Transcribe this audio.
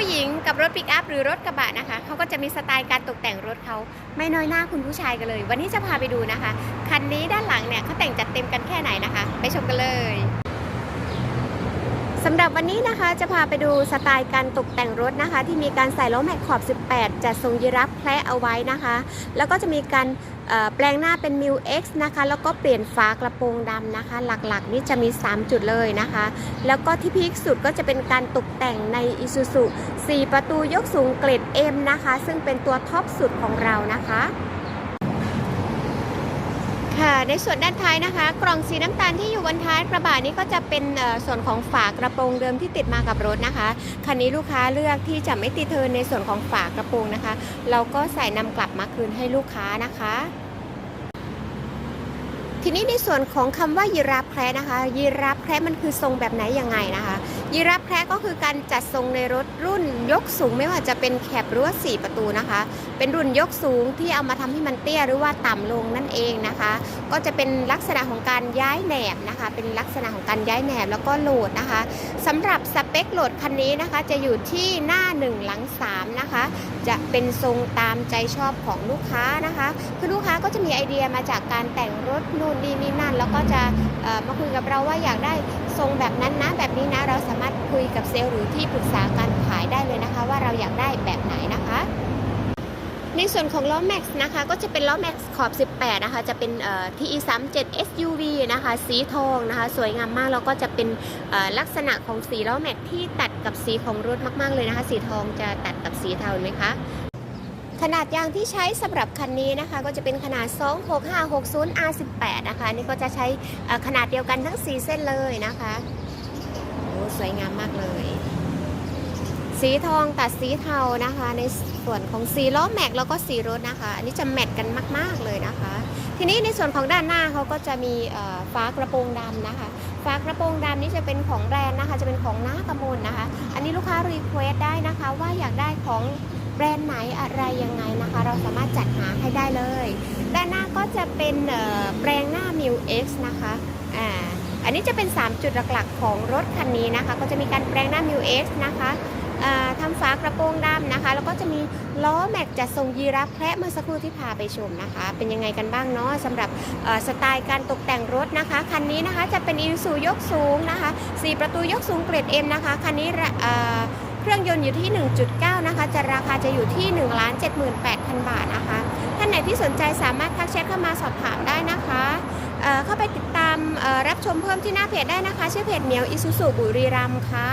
ผู้หญิงกับรถปิกอัพหรือรถกระบะนะคะเขาก็จะมีสไตล์การตกแต่งรถเขาไม่น้อยหน้าคุณผู้ชายกันเลย วันนี้จะพาไปดูนะคะ คันนี้ด้านหลังเนี่ยเขาแต่งจัดเต็มกันแค่ไหนนะคะ ไปชมกันเลย สำหรับวันนี้นะคะจะพาไปดูสไตล์การตกแต่งรถนะคะ ที่มีการใส่ล้อแม็กขอบ 18 จัดทรงยีรับแคละเอาไว้นะคะ แล้วก็จะมีการแปลงหน้าเป็น m ิว X นะคะ แล้วก็เปลี่ยนฝากระโปรงดำนะคะ หลักๆ นี่จะมี 3 จุดเลยนะคะ แล้วก็ที่พีคสุดก็จะเป็นการตกแต่งใน Isuzu 4 ประตูยกสูงเกรด M นะคะ ซึ่งเป็นตัวท็อปสุดของเรานะคะ ค่ะในส่วนด้านท้ายนะคะ กล่องสีน้ำตาลที่อยู่บนท้ายกระบะนี้ก็จะเป็นส่วนของฝากระโปรงเดิมที่ติดมากับรถนะคะคันนี้ลูกค้าเลือกที่จะไม่ติดเทินในส่วนของฝากระโปรงนะคะ เราก็ใส่นำกลับมาคืนให้ลูกค้านะคะทีนี้ในส่วนของคำว่ายีราฟแคระนะคะยีราฟแคระมันคือทรงแบบไหนยังไงนะคะ ยีราฟแคร์ก็คือการจัดทรงในรถรุ่นยกสูงไม่ว่าจะเป็นแคบหรือว่าสี่ประตูนะคะ เป็นรุ่นยกสูงที่เอามาทำให้มันเตี้ยหรือว่าต่ำลงนั่นเองนะคะ ก็จะเป็นลักษณะของการย้ายแหนบนะคะ เป็นลักษณะของการย้ายแหนบแล้วก็โหลดนะคะสำหรับสเปคโหลดคันนี้นะคะ จะอยู่ที่หน้า 1 หลัง 3 นะคะ จะเป็นทรงตามใจชอบของลูกค้านะคะ คือลูกค้าก็จะมีไอเดียมาจากการแต่งรถนู่นนี่นี่นั่น แล้วก็จะมาคุยกับเราว่าอยากได้ทรงแบบนั้นนะแบบนี้นะเราสามารถคุยกับเซลล์หรือที่ปรึกษาการขายได้เลยนะคะ ว่าเราอยากได้แบบไหนนะคะ ในส่วนของล้อแม็กซ์นะคะก็จะเป็นล้อแม็กซ์ขอบ 18 นะคะ จะเป็นเอ่อ TE 3 7 SUV นะคะ สีทองนะคะ สวยงามมาก แล้วก็จะเป็นลักษณะของสีล้อแม็กซ์ที่ตัดกับสีของรถมากๆเลยนะคะ สีทองจะตัดกับสีเทาเห็นไหมคะขนาดยางที่ใช้สำหรับคันนี้นะคะ ก็จะเป็นขนาด 26560 R18 นะคะนนี่ก็จะใช้ขนาดเดียวกันทั้ง 4 เส้นเลยนะคะโอ้สวยงามมากเลย สีทองตัดสีเทานะคะใน ส่วนของสีล้อแม็กแล้วก็สีรถนะคะ อันนี้จะแมทกันมาก ๆเลยนะคะ ทีนี้ในส่วนของด้านหน้าเขาก็จะมีฟ้ากระโปรงดำนะคะฟ้ากระโปรงดำนี่จะเป็นของแบรนด์นะคะ จะเป็นของน้ากระมลนะคะ อันนี้ลูกค้ารีเควสได้นะคะ ว่าอยากได้ของแบรนด์ไหนอะไรยังไงนะคะ เราสามารถจัดหาให้ได้เลย ด้านหน้าก็จะเป็นแปลงหน้า m ิว X นะคะอ่าอันนี้จะเป็น 3 จุดหลักๆ ของรถคันนี้นะคะ ก็จะมีการแปลงหน้า m ิว X นะคะทำฝากระ แล้วก็จะมีล้อแม็กจัดทรงยีราฟแคระเมื่อสักครู่ที่พาไปชมนะคะ เป็นยังไงกันบ้างเนาะสำหรับสไตล์การตกแต่งรถนะคะ คันนี้นะคะจะเป็นอีซูยกสูงนะคะ4ประตูยกสูงเกรด M นะคะ คันนี้เครื่องยนต์อยู่ที่ 1.9 นะคะ จะราคาจะอยู่ที่ 1 78,000 บาทนะคะ ท่านไหนที่สนใจสามารถทักแชทเข้ามาสอบถามได้นะคะเเข้าไปติดตามรับชมเพิ่มที่หน้าเพจได้นะคะ ชื่อเพจเหมียวอิสุสุบุรีรัมค่ะ